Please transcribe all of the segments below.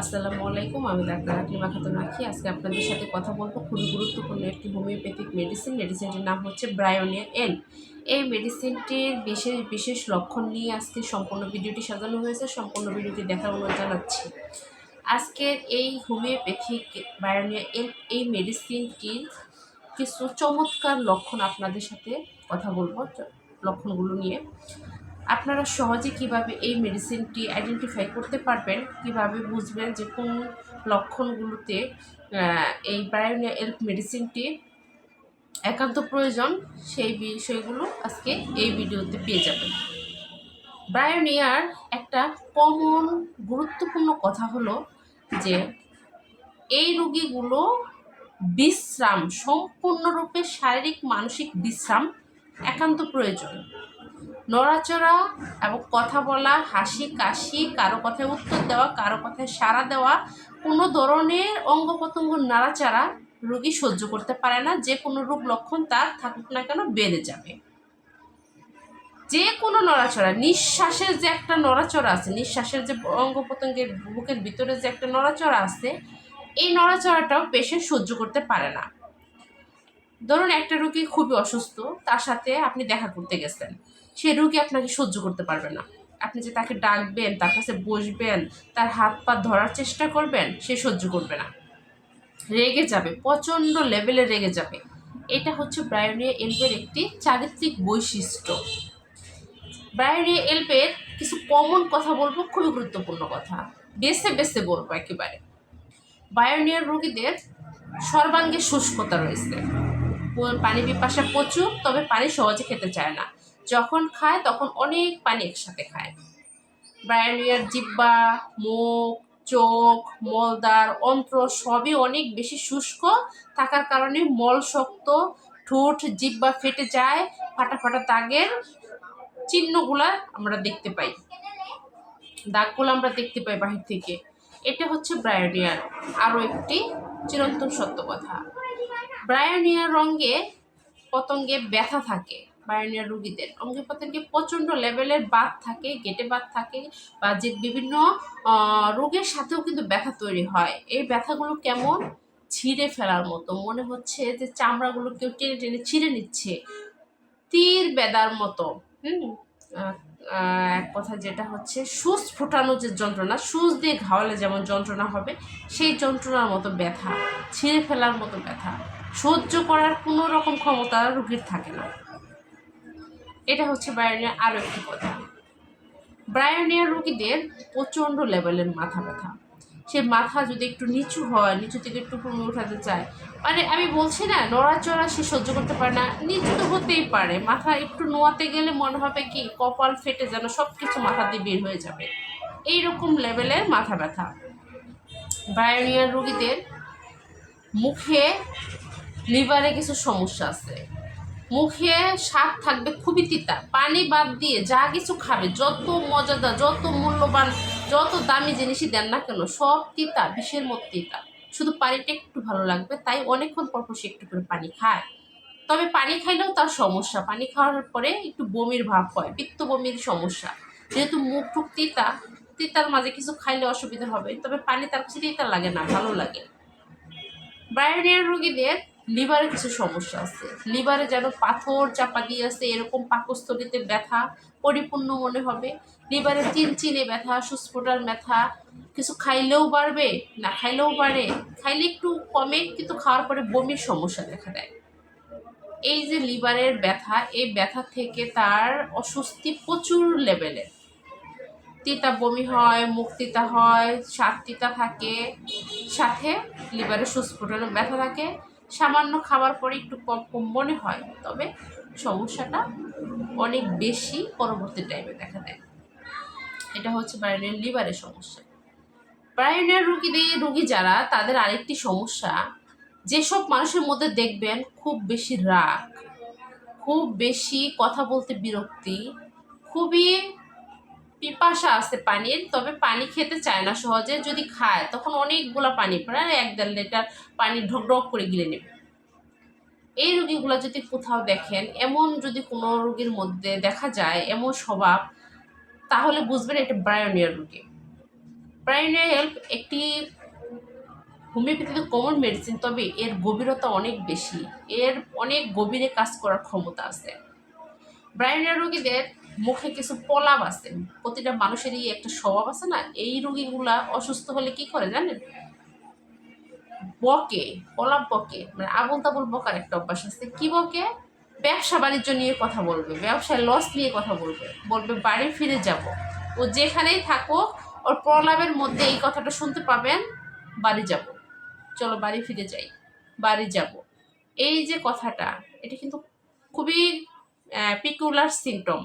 আসসালামু আলাইকুম, আমি ডাক্তার আকলিমা খাতুন রাখি। আজকে আপনাদের সাথে কথা বলব খুবই গুরুত্বপূর্ণ একটি হোমিওপ্যাথিক মেডিসিন মেডিসিনটির নাম হচ্ছে ব্রায়োনিয়া এল এই মেডিসিনটির বিশেষ বিশেষ লক্ষণ নিয়ে আজকে সম্পূর্ণ ভিডিওটি সাজানো হয়েছে, সম্পূর্ণ ভিডিওটি দেখার অনুরোধ জানাচ্ছি। আজকের এই হোমিওপ্যাথিক ব্রায়োনিয়া এল এই মেডিসিনটির কিছু চমৎকার লক্ষণ আপনাদের সাথে কথা বলব লক্ষণগুলো নিয়ে। আপনারা সহজে কীভাবে এই মেডিসিনটি আইডেন্টিফাই করতে পারবেন? কীভাবে বুঝবেন যে কোন লক্ষণগুলোতে এই বায়োনিয়া এল্প মেডিসিনটি একান্ত প্রয়োজন? সেই বিষয়গুলো আজকে এই ভিডিওতে পেয়ে যাবেন। বায়োনিয়ার একটা কমন গুরুত্বপূর্ণ কথা হলো যে এই রোগীগুলো বিশ্রাম, সম্পূর্ণরূপে শারীরিক, মানসিক বিশ্রাম একান্ত প্রয়োজন। নড়াচড়া এবং কথা বলা, হাসি, কাশি, কারও কথায় উত্তর দেওয়া, কারও কথায় সাড়া দেওয়া, কোনো ধরনের অঙ্গ প্রত্যঙ্গ নাড়াচাড়া রোগী সহ্য করতে পারে না। যে কোনো রোগ লক্ষণ তার থাকুক না কেন, বেড়ে যাবে। যে কোনো নড়াচড়া, নিঃশ্বাসের যে একটা নড়াচড়া আছে, নিঃশ্বাসের যে অঙ্গ প্রত্যঙ্গের বুকের ভিতরে যে একটা নড়াচড়া আছে, এই নড়াচড়াটাও পেশেন্ট সহ্য করতে পারে না। ধরুন একটা রোগী খুবই অসুস্থ, তার সাথে আপনি দেখা করতে গেছেন। সে রোগী আপনাকে সহ্য করতে পারবে না। আপনি যে তাকে ডাকবেন, তার কাছে বসবেন, তার হাত পা ধরার চেষ্টা করবেন, সে সহ্য করবে না। রেগে যাবে, প্রচণ্ড লেভেলে রেগে যাবে। এটা হচ্ছে ব্রায়োনিয়া এলবের একটি চারিত্রিক বৈশিষ্ট্য। ব্রায়োনিয়া এলবের কিছু কমন কথা বলব, খুবই গুরুত্বপূর্ণ কথা। বেছে বেছে বলব একেবারে। বায়োনিয়ার রোগীদের সর্বাঙ্গে শুষ্কতা রয়েছে। পানি পিপাসা প্রচুর, তবে পানি সহজে খেতে চায় না। যখন খায়, তখন অনেক পানি একসাথে খায়। ব্রায়োনিয়ার জিব্বা মুখ, চোখ মলদার অন্ত্র সবই অনেক বেশি শুষ্ক। থাকার কারণে মল শক্ত, ঠোঁট জিব্বা ফেটে যায়, ফাটা ফাটা দাগের চিহ্নগুলা আমরা দেখতে পাই। দাগগুলো আমরা দেখতে পাই বাহির থেকে। এটা হচ্ছে ব্রায়োনিয়ার আরও একটি চিরন্তন সত্য কথা। ব্রায়োনিয়ার রঙে পতঙ্গে ব্যথা থাকে। বায়োনিয়ার রুগীদের। অঙ্গে প্রত্যঙ্গে প্রচণ্ড লেভেলের বাত থাকে গেটে বাত থাকে বা যে বিভিন্ন রোগের সাথেও কিন্তু ব্যথা তৈরি হয়। এই ব্যথাগুলো কেমন? ছিঁড়ে ফেলার মতো। মনে হচ্ছে যে চামড়াগুলো কেউ টেনে টেনে ছিঁড়ে নিচ্ছে। তীর বেদার মতো। হুম? এক কথা যেটা হচ্ছে, সুচ ফোটানো যে যন্ত্রণা, সুচ দিয়ে ঘাওয়ালে যেমন যন্ত্রণা হবে, সেই যন্ত্রণার মতো ব্যথা, ছিঁড়ে ফেলার মতো ব্যথা। সহ্য করার কোনো রকম ক্ষমতা রোগীর থাকে না। এটা হচ্ছে বায়োনিয়ার আরও একটি কথা। ব্রায়োনিয়ার রোগীদের প্রচণ্ড লেভেলের মাথা ব্যথা। সে মাথা যদি একটু নিচু হয়, নিচু থেকে একটু উপরে উঠাতে চায় মানে আমি বলছি না, নড়াচড়া সে সহ্য করতে পারে না, নিচু তো হতেই পারে, মাথা একটু নোয়াতে গেলে মনে হবে কি, কপাল ফেটে যেন সব কিছু মাথা দিয়ে বের হয়ে যাবে। এইরকম লেভেলের মাথা ব্যথা। বায়োনিয়ার রোগীদের মুখে লিভারে কিছু সমস্যা আছে। মুখে স্বাদ থাকবে খুবই তিতা। পানি বাদ দিয়ে যা কিছু খাবে, যত মজাদার, যত মূল্যবান, যত দামি জিনিসই দেন না কেন, সব তিতা, বিষের মতো তিতা। শুধু পানিটা একটু ভালো লাগবে, তাই অনেকক্ষণ পর পর সে একটু করে পানি খায়। তবে পানি খাইলেও তার সমস্যা, পানি খাওয়ার পরে একটু বমির ভাব হয়, পিত্ত বমির সমস্যা। যেহেতু মুখ টুক তিতা, তিতার মাঝে কিছু খাইলে অসুবিধা হবে, তবে পানি তার কাছে তিতা লাগে না, ভালো লাগে। ব্রায়োনিয়ার রোগীদের লিভারে কিছু সমস্যা আছে। লিভারে যেন পাথর চাপা দিয়ে আছে, এরকম পাকস্থলিতে ব্যথা পরিপূর্ণ মনে হবে। লিভারে চিনচিনে ব্যথা সুস্ফোটার ব্যথা, কিছু খাইলেও বাড়বে, না খাইলেও বাড়ে। খাইলে একটু কমে, কিন্তু খাওয়ার পরে বমির সমস্যা দেখা দেয়। এই যে লিভারের ব্যথা, এই ব্যথা থেকে তার অস্বস্তি প্রচুর লেভেলের তিতা বমি হয়, মুখ হয়, স্বাদ তিতা থাকে, সাথে লিভারে সুস্ফুটনের ব্যথা থাকে সামান্য খাবার পরে একটু কম কম মনে হয়, তবে সমস্যাটা অনেক বেশি পরবর্তী টাইমে দেখা দেয়। এটা হচ্ছে ব্রায়নের লিভারের সমস্যা। ব্রায়নের রুগীদের রুগী যারা, তাদের আরেকটি সমস্যা, যেসব মানুষের মধ্যে দেখবেন খুব বেশি রাগ, খুব বেশি কথা বলতে বিরক্তি, খুবই পিপাসা আছে পানির, তবে পানি খেতে চায় না সহজে। যদি খায়, তখন অনেকগুলো পানি প্রায় এক দেড় লিটার পানি ঢক ঢক করে গিলে নেবে। এই রোগীগুলো যদি কোথাও দেখেন, এমন যদি কোনো রোগীর মধ্যে দেখা যায়, এমন স্বভাব, তাহলে বুঝবেন এটা ব্রায়োনিয়ার রোগী। ব্রায়োনিয়া হেল্প একটি হোমিওপ্যাথিতে কমন মেডিসিন, তবে এর গভীরতা অনেক বেশি। এর অনেক গভীরে কাজ করার ক্ষমতা আছে। ব্রায়োনিয়া রোগীদের মুখে কিছু পলাপ আছে, প্রতিটা মানুষেরই একটা স্বভাব আছে না, এই রোগীগুলা অসুস্থ হলে কি করে জানেন? বকে, পলাপ বকে মানে আবল তাবল বকার একটা অভ্যাস আছে। কি বকে? ব্যবসা বাণিজ্য নিয়ে কথা বলবে, ব্যবসায় লস নিয়ে কথা বলবে বলবে বাড়ি ফিরে যাব। ও যেখানেই থাকুক, ওর প্রলাপের মধ্যে এই কথাটা শুনতে পাবেন, বাড়ি যাব। চলো বাড়ি ফিরে যাই, বাড়ি যাব। এই যে কথাটা, এটা কিন্তু খুবই পিকুলার সিমটম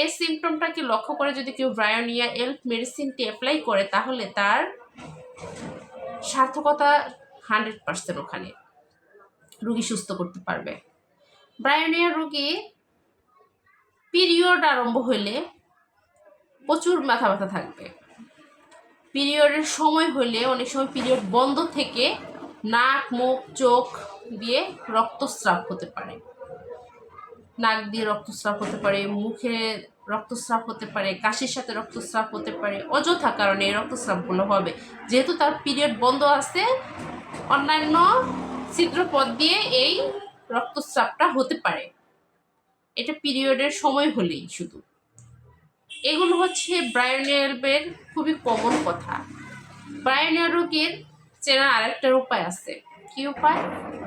এই সিমটমটাকে লক্ষ্য করে যদি কেউ ব্রায়োনিয়া এল্প মেডিসিনটি অ্যাপ্লাই করে, তাহলে তার সার্থকতা হান্ড্রেড পার্সেন্ট ওখানে। রুগী সুস্থ করতে পারবে। ব্রায়োনিয়া রুগী পিরিয়ড আরম্ভ হইলে প্রচুর মাথা ব্যথা থাকবে। পিরিয়ডের সময় হলে, অনেক সময় পিরিয়ড বন্ধ থেকে নাক, মুখ, চোখ দিয়ে রক্তস্রাব হতে পারে। নাক দিয়ে রক্তস্রাব হতে পারে, মুখে রক্তস্রাব হতে পারে, কাশির সাথে রক্তস্রাব হতে পারে, অযথা কারণে এই রক্তস্রাবগুলো হবে। যেহেতু তার পিরিয়ড বন্ধ আছে, অন্যান্য ছিদ্রপথ দিয়ে এই রক্তস্রাবটা হতে পারে। এটা পিরিয়ডের সময় হলেই শুধু। এগুলো হচ্ছে ব্রায়োনিয়ালবের খুবই কমন কথা। ব্রায়োনিয়া রোগের চেনার আরেকটার উপায় আছে। কি উপায়?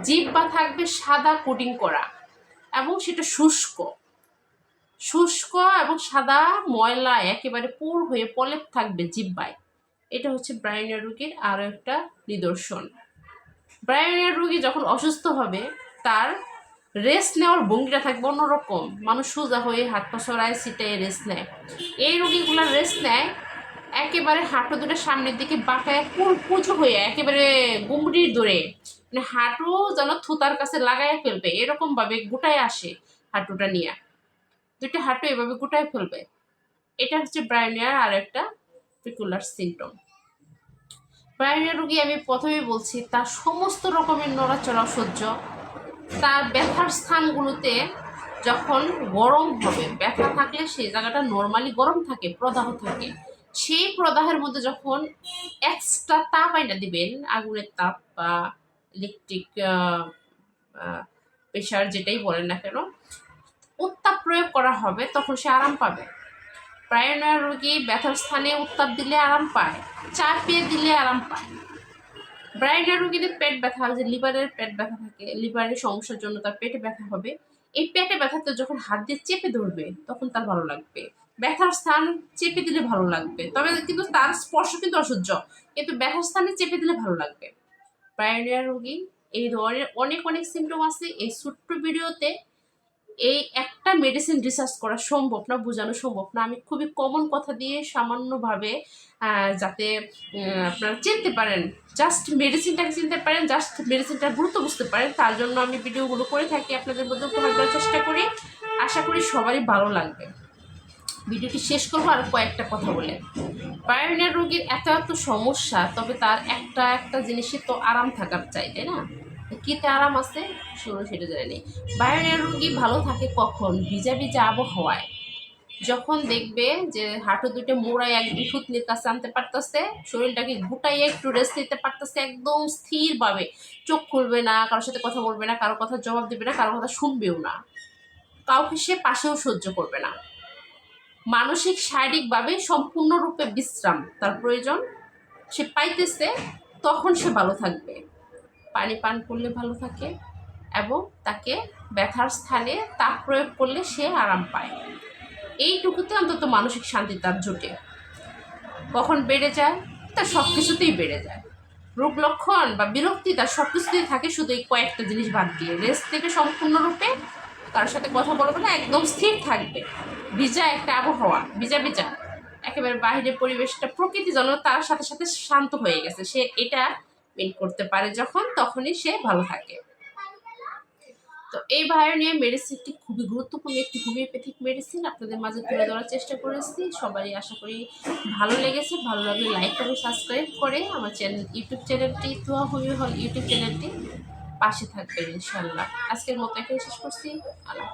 জিব্বা থাকবে সাদা কোটিং করা। এবং সেটা শুষ্ক। শুষ্ক এবং সাদা ময়লা একেবারে পুর হয়ে পলেপ থাকবে জিব্বায়। এটা হচ্ছে ব্রায়োনিয়া রোগীর আরও একটা নিদর্শন। ব্রায়োনিয়া রোগী যখন অসুস্থ হবে, তার রেস্ট নেওয়ার ভঙ্গিটা থাকবে অন্যরকম। মানুষ সোজা হয়ে হাত পা সরায়, সিটে রেস্ট নেয়। এই রোগীগুলো রেস্ট নেয় একেবারে হাঁটু দুটো সামনের দিকে বাঁকায় পুজো হয়ে একেবারে গুমড়ির দূরে মানে হাঁটু যেন থুতার কাছে লাগায় ফেলবে এরকম ভাবে গোটায় আসে হাঁটুটা নিয়ে। দুইটা হাঁটু এভাবে গোটায় ফেলবে। এটা হচ্ছে ব্রায়োনিয়ার আর একটা পিকুলার সিমটম। ব্রাইনিয়ার রুগী আমি প্রথমেই বলছি, তার সমস্ত রকমের নড়াচড়া সহ্য তার ব্যথার স্থানগুলোতে যখন গরম হবে, ব্যথা থাকলে সেই জায়গাটা নর্মালি গরম থাকে, প্রদাহ থাকে। সেই প্রদাহের মধ্যে যখন এক্সট্রা তাপ আইনা দিবেন, আগুনের তাপ বা ইলেকট্রিক প্রেশার যেটাই বলেন না কেন, উত্তাপ প্রয়োগ করা হবে, তখন সে আরাম পাবে। প্রায়নয়া রোগী ব্যথার স্থানে উত্তাপ দিলে আরাম পায় চাপিয়ে দিলে আরাম পায়। ব্রাইনার রোগীদের পেট ব্যথা যে লিভারের পেট ব্যথা থাকে, লিভারের সমস্যার জন্য তার পেটে ব্যথা হবে। এই পেটে ব্যথাতে যখন হাত দিয়ে চেপে ধরবে, তখন তার ভালো লাগবে। ব্যথার স্থান চেপে দিলে ভালো লাগবে। তবে কিন্তু তার স্পর্শ কিন্তু অসহ্য। কিন্তু ব্যথার স্থানে চেপে দিলে ভালো লাগবে। প্রায়োনিয়া রোগী, এই ধরনের অনেক অনেক সিমটম আছে। এই ছোট্ট ভিডিওতে এই একটা মেডিসিন রিসার্চ করা সম্ভব না, বোঝানো সম্ভব না। আমি খুবই কমন কথা দিয়ে সামান্যভাবে যাতে আপনারা চিনতে পারেন জাস্ট মেডিসিনটাকে চিনতে পারেন জাস্ট মেডিসিনটার গুরুত্ব বুঝতে পারেন। তার জন্য আমি ভিডিওগুলো করে থাকি। আপনাদের মধ্যে উপহার দেওয়ার চেষ্টা করি। আশা করি সবারই ভালো লাগবে। ভিডিওটি শেষ করব আর কয়েকটা কথা বলে। বায়োনিয়া রোগীর এত এত সমস্যা, তবে তার একটা একটা জিনিসের তো আরাম থাকার চাই, তাই না? কিতে আরাম আছে? শুরু সেটা জানি নেই। বায়োনিয়া রোগী ভালো থাকে কখন? ভিজা ভিজা আবহাওয়ায়। যখন দেখবে যে হাঁটু দুটো মোড়ায় এক থুতনির কাছে আনতে পারতেছে, শরীরটাকে গুটাইয়ে একটু রেস্ট নিতে পারতেছে একদম স্থিরভাবে। চোখ খুলবে না, কারোর সাথে কথা বলবে না, কারোর কথা জবাব দেবে না, কারোর কথা শুনবেও না। কাউকে সে পাশেও সহ্য করবে না। মানসিক, শারীরিকভাবে সম্পূর্ণরূপে বিশ্রাম। তার প্রয়োজন, সে পাইতেছে, তখন সে ভালো থাকবে। পানি পান করলে ভালো থাকে এবং তাকে ব্যথার স্থানে তাপ প্রয়োগ করলে সে আরাম পায়। এইটুকুতে অন্তত মানসিক শান্তি তার জোটে। কখন বেড়ে যায় তার সব কিছুতেই বেড়ে যায়। রোগ লক্ষণ বা বিরক্তি, তার সব কিছুতেই থাকে, শুধু এই কয়েকটা জিনিস বাদ দিয়ে। রেস্ট থেকে সম্পূর্ণরূপে কারোর সাথে কথা বলবে না, একদম স্থির থাকবে। ভিজা একটা আবহাওয়া, ভিজা ভিজা। একেবারে বাহিরের পরিবেশটা, প্রকৃতি যেন তার সাথে সাথে শান্ত হয়ে গেছে। সে এটা মেন করতে পারে যখন, তখনই সে ভালো থাকে। তো এই বায়োনিয়া মেডিসিনটি খুবই গুরুত্বপূর্ণ, একটি হোমিওপ্যাথিক মেডিসিন আপনাদের মাঝে তুলে ধরার চেষ্টা করেছি। সবারই আশা করি ভালো লেগেছে। ভালো লাগলে লাইক করে সাবস্ক্রাইব করে আমার চ্যানেল ইউটিউব চ্যানেলটি তুয়া হোমিও হল ইউটিউব চ্যানেলটি পাশে থাকবেন ইনশাল্লাহ আজকের মতো এখানে শেষ করছি। আল্লাহ